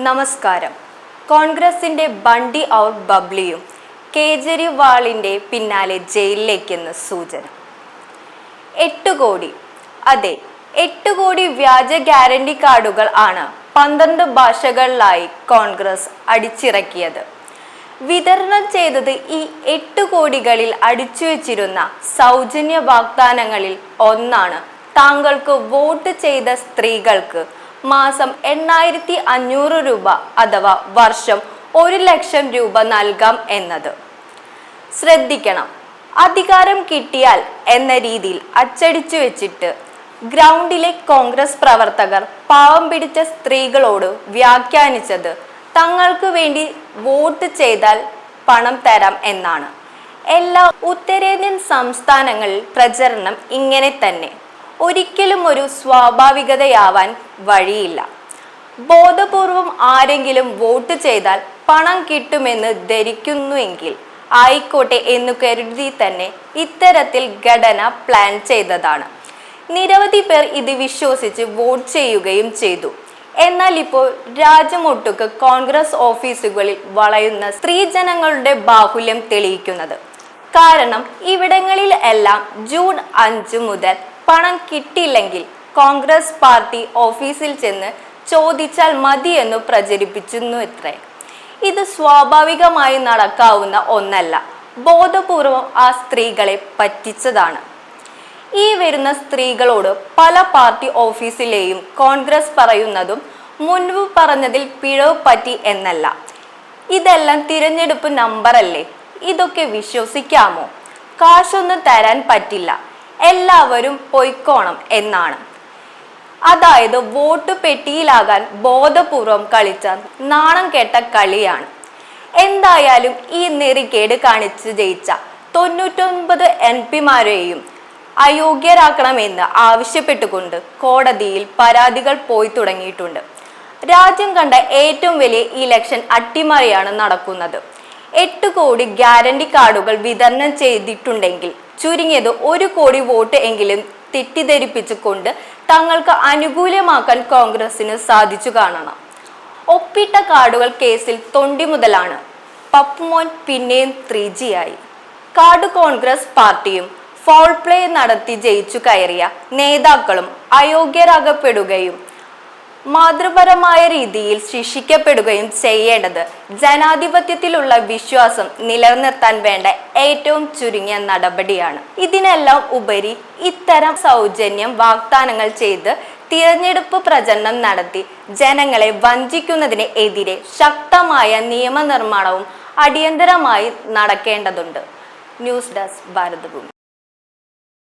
നമസ്കാരം. കോൺഗ്രസിന്റെ ബണ്ടി ഔട്ട് ബബ്ലിയും കേജരിവാളിന്റെ പിന്നാലെ ജയിലിലേക്കെന്ന് സൂചന. എട്ട് കോടി. അതെ എട്ട് കോടി വ്യാജ ഗ്യാരണ്ടി കാർഡുകൾ ആണ് പന്ത്രണ്ട് ഭാഷകളിലായി കോൺഗ്രസ് അടിച്ചിറക്കിയത്. വിതരണം ചെയ്തത് ഈ എട്ട് കോടികളിൽ അടിച്ചു വെച്ചിരുന്ന സൗജന്യ വാഗ്ദാനങ്ങളിൽ ഒന്നാണ് താങ്കൾക്ക് വോട്ട് ചെയ്ത സ്ത്രീകൾക്ക് മാസം എണ്ണായിരത്തി അഞ്ഞൂറ് രൂപ അഥവാ വർഷം ഒരു ലക്ഷം രൂപ നൽകാം എന്നത്. ശ്രദ്ധിക്കണം. അധികാരം കിട്ടിയാൽ എന്ന രീതിയിൽ അച്ചടിച്ചു വെച്ചിട്ട് ഗ്രൗണ്ടിലെ കോൺഗ്രസ് പ്രവർത്തകർ പാവം പിടിച്ച സ്ത്രീകളോട് വ്യാഖ്യാനിച്ചത് തങ്ങൾക്ക് വേണ്ടി വോട്ട് ചെയ്താൽ പണം തരാം എന്നാണ്. എല്ലാ ഉത്തരേന്ത്യൻ സംസ്ഥാനങ്ങളിൽ പ്രചരണം ഇങ്ങനെ തന്നെ. ഒരിക്കലും ഒരു സ്വാഭാവികതയാവാൻ വഴിയില്ല. ബോധപൂർവം ആരെങ്കിലും വോട്ട് ചെയ്താൽ പണം കിട്ടുമെന്ന് ധരിക്കുന്നുവെങ്കിൽ ആയിക്കോട്ടെ എന്നു കരുതി തന്നെ ഇത്തരത്തിൽ ഘടന പ്ലാൻ ചെയ്തതാണ്. നിരവധി പേർ ഇത് വിശ്വസിച്ച് വോട്ട് ചെയ്യുകയും ചെയ്തു. എന്നാൽ ഇപ്പോൾ രാജ്യമൊട്ടുക്ക് കോൺഗ്രസ് ഓഫീസുകളിൽ വളയുന്ന സ്ത്രീജനങ്ങളുടെ ബാഹുല്യം തെളിയിക്കുന്നത്. കാരണം ഇവിടങ്ങളിൽ എല്ലാം ജൂൺ അഞ്ച് മുതൽ പണം കിട്ടിയില്ലെങ്കിൽ കോൺഗ്രസ് പാർട്ടി ഓഫീസിൽ ചെന്ന് ചോദിച്ചാൽ മതിയെന്നു പ്രചരിപ്പിച്ചിരുന്നു ഇത്രേ. ഇത് സ്വാഭാവികമായി നടക്കാവുന്ന ഒന്നല്ല. ബോധപൂർവം ആ സ്ത്രീകളെ പറ്റിച്ചതാണ്. ഈ വരുന്ന സ്ത്രീകളോട് പല പാർട്ടി ഓഫീസിലെയും കോൺഗ്രസ് പറയുന്നതും മുൻപ് പറഞ്ഞതിൽ പിഴവ് പറ്റി എന്നല്ല. ഇതെല്ലാം തിരഞ്ഞെടുപ്പ് നമ്പറല്ലേ? ഇതൊക്കെ വിശ്വസിക്കാമോ? കാശൊന്നും തരാൻ പറ്റില്ല. എല്ലാവരും പൊയ്ക്കോണം എന്നാണ്. അതായത് വോട്ട് പെട്ടിയിലാകാൻ ബോധപൂർവം കളിച്ച നാണം കേട്ട കളിയാണ്. എന്തായാലും ഈ നെറിക്കേട് കാണിച്ച് ജയിച്ച തൊണ്ണൂറ്റൊൻപത് എം പിമാരെയും അയോഗ്യരാക്കണമെന്ന് ആവശ്യപ്പെട്ടുകൊണ്ട് കോടതിയിൽ പരാതികൾ പോയി തുടങ്ങിയിട്ടുണ്ട്. രാജ്യം കണ്ട ഏറ്റവും വലിയ ഇലക്ഷൻ അട്ടിമറിയാണ് നടക്കുന്നത്. എട്ട് കോടി ഗ്യാരണ്ടി കാർഡുകൾ വിതരണം ചെയ്തിട്ടുണ്ടെങ്കിൽ ചുരുങ്ങിയത് ഒരു കോടി വോട്ട് എങ്കിലും തെറ്റിദ്ധരിപ്പിച്ചുകൊണ്ട് തങ്ങൾക്ക് അനുകൂലമാക്കാൻ കോൺഗ്രസിന് സാധിച്ചു കാണണം. ഒപ്പിട്ട കാർഡുകൾ കേസിൽ തൊണ്ടി മുതലാണ്. പപ്പുമോൻ പിന്നെയും ത്രീ ആയി കാർഡ് കോൺഗ്രസ് പാർട്ടിയും ഫോൾ പ്ലേ നടത്തി ജയിച്ചു കയറിയ നേതാക്കളും അയോഗ്യരാകപ്പെടുകയും മാതൃപരമായ രീതിയിൽ ശിക്ഷിക്കപ്പെടുകയും ചെയ്യേണ്ടത്. ജനാധിപത്യത്തിലുള്ള വിശ്വാസം നിലനിർത്താൻ വേണ്ട ഏറ്റവും ചുരുങ്ങിയ നടപടിയാണ്. ഇതിനെല്ലാം ഉപരി ഇത്തരം സൗജന്യം വാഗ്ദാനങ്ങൾ ചെയ്ത് തിരഞ്ഞെടുപ്പ് പ്രചരണം നടത്തി ജനങ്ങളെ വഞ്ചിക്കുന്നതിന് എതിരെ ശക്തമായ നിയമനിർമ്മാണവും അടിയന്തരമായി നടക്കേണ്ടതുണ്ട്. News desk Bharathabhoomi.